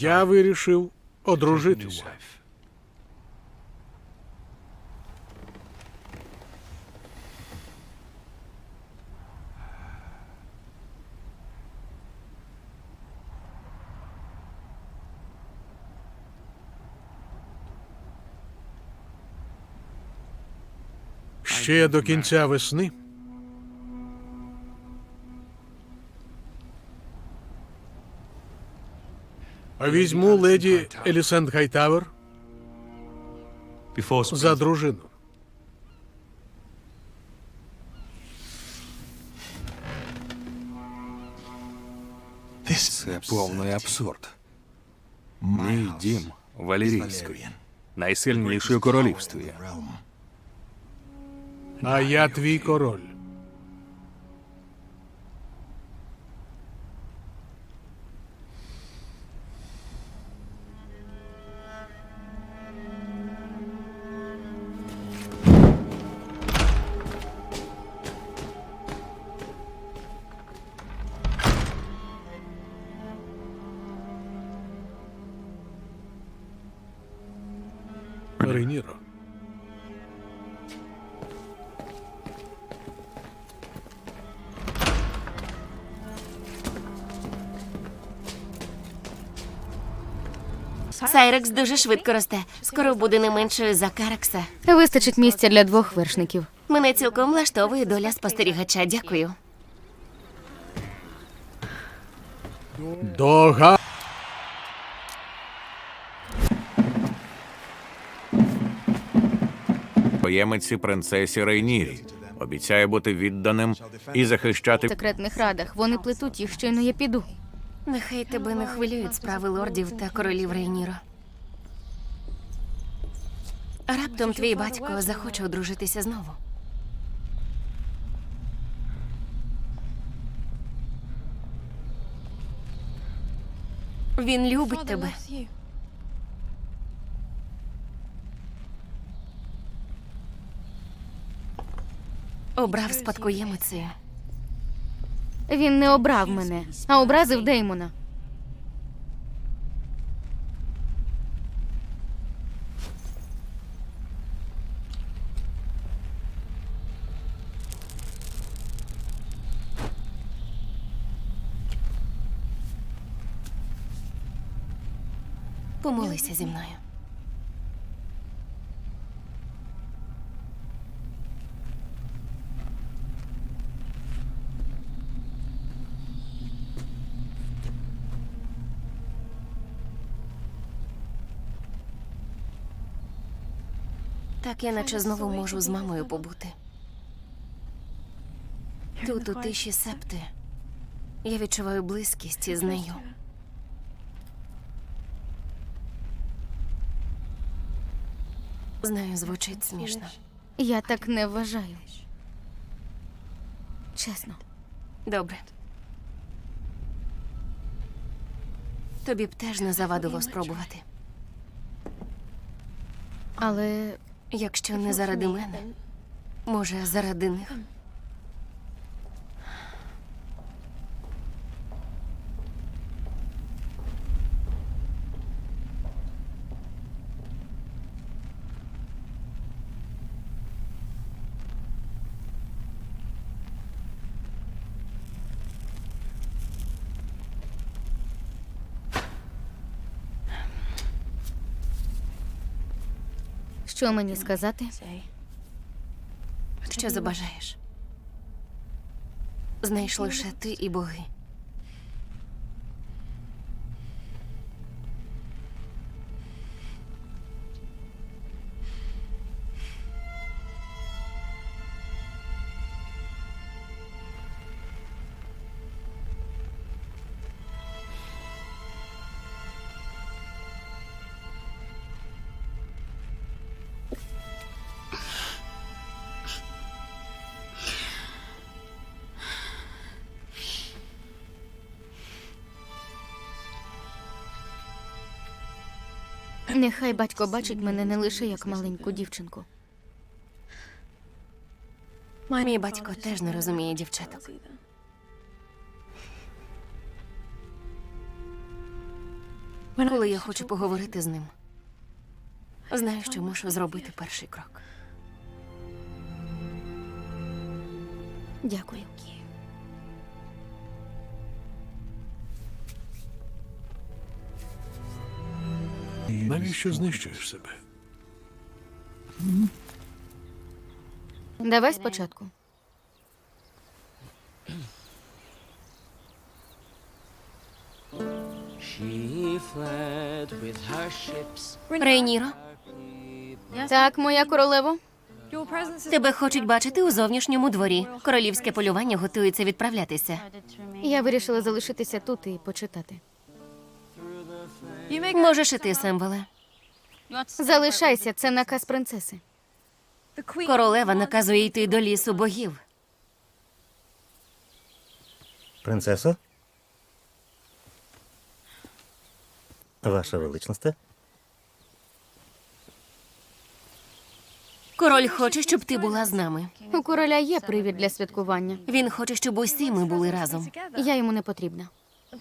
Я вирішив одружитися. Ще до кінця весни візьму леді Елісент Гайтавер за дружину. Це повний абсурд. Мій дім Валерійський, найсильніший у королівстві. А я твій король. Рейніро. Сайрекс дуже швидко росте. Скоро буде не меншою за Каракса. Вистачить місця для двох вершників. Мене цілком влаштовує доля спостерігача. Дякую. Дога. Поємиці принцесі Рейнірі. Обіцяє бути відданим і захищати В секретних радах вони плетуть їх, щойно я піду. Нехай тебе не хвилюють справи лордів та королів Рейніро. Раптом твій батько захоче одружитися знову. Він любить тебе. Обрав спадкоємицею. Він не обрав мене, а образив Деймона. Помолися зі мною. Так я наче знову можу з мамою побути. Тут у тиші септи. Я відчуваю близькість із нею. Знаю, звучить смішно. Я так не вважаю. Чесно. Добре. Тобі б теж не завадило спробувати. Але Якщо не заради мене, може, заради них. Що мені сказати? Що забажаєш? Знаєш лише ти і боги. Нехай батько бачить мене не лише як маленьку дівчинку. Мій батько теж не розуміє дівчаток. коли я хочу поговорити з ним. Знаю, що мушу зробити перший крок. Дякую. Навіщо знищуєш себе? Давай спочатку. Рейніро, Так, моя королево. тебе хочуть бачити у зовнішньому дворі. Королівське полювання готується відправлятися. Я вирішила залишитися тут і почитати. Можеш і ти, Семвеле. Залишайся, це наказ принцеси. Королева наказує йти до лісу богів. Принцесо? Ваша величність? Король хоче, щоб ти була з нами. У короля є привід для святкування. Він хоче, щоб усі ми були разом. Я йому не потрібна.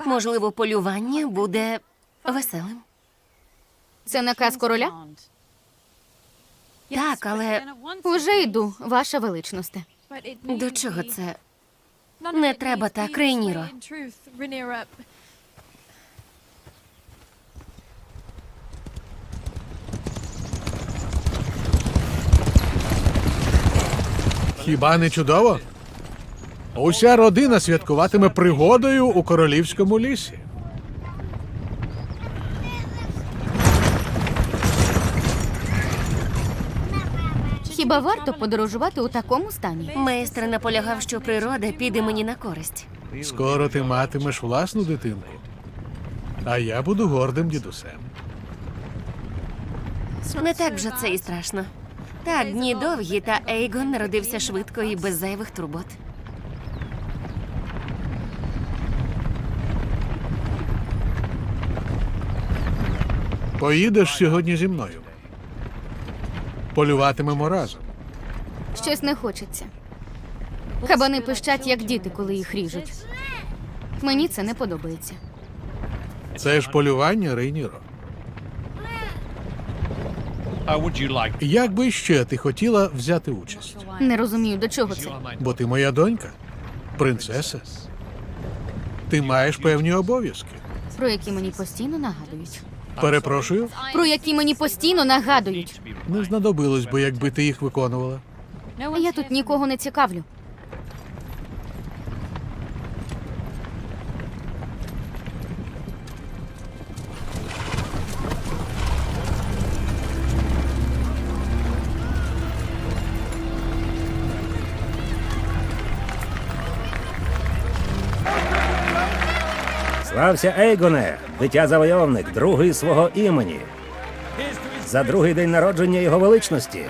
Можливо, полювання буде веселим. Це наказ короля? Так, але Уже йду, ваша величність. до чого це? Не треба так, Рейніро. Хіба не чудово? Уся родина святкуватиме пригодою у королівському лісі. Хіба варто подорожувати у такому стані? Майстер наполягав, що природа піде мені на користь. Скоро ти матимеш власну дитинку. А я буду гордим дідусем. Не так вже це і страшно. Так, дні довгі, та Ейгон народився швидко і без зайвих турбот. Поїдеш сьогодні зі мною. Полюватимемо разом. Щось не хочеться. Кабани пищать, як діти, коли їх ріжуть. Мені це не подобається. Це ж полювання, Рейніро. Як би ще ти хотіла взяти участь? Не розумію, до чого це. Бо ти моя донька, принцеса. Ти маєш певні обов'язки. Про які мені постійно нагадують. Перепрошую, Про які мені постійно нагадують. не знадобилось би, якби ти їх виконувала. Я тут нікого не цікавлю. Слався Ейгоне, дитя завойовник, другий свого імені. За другий день народження його величності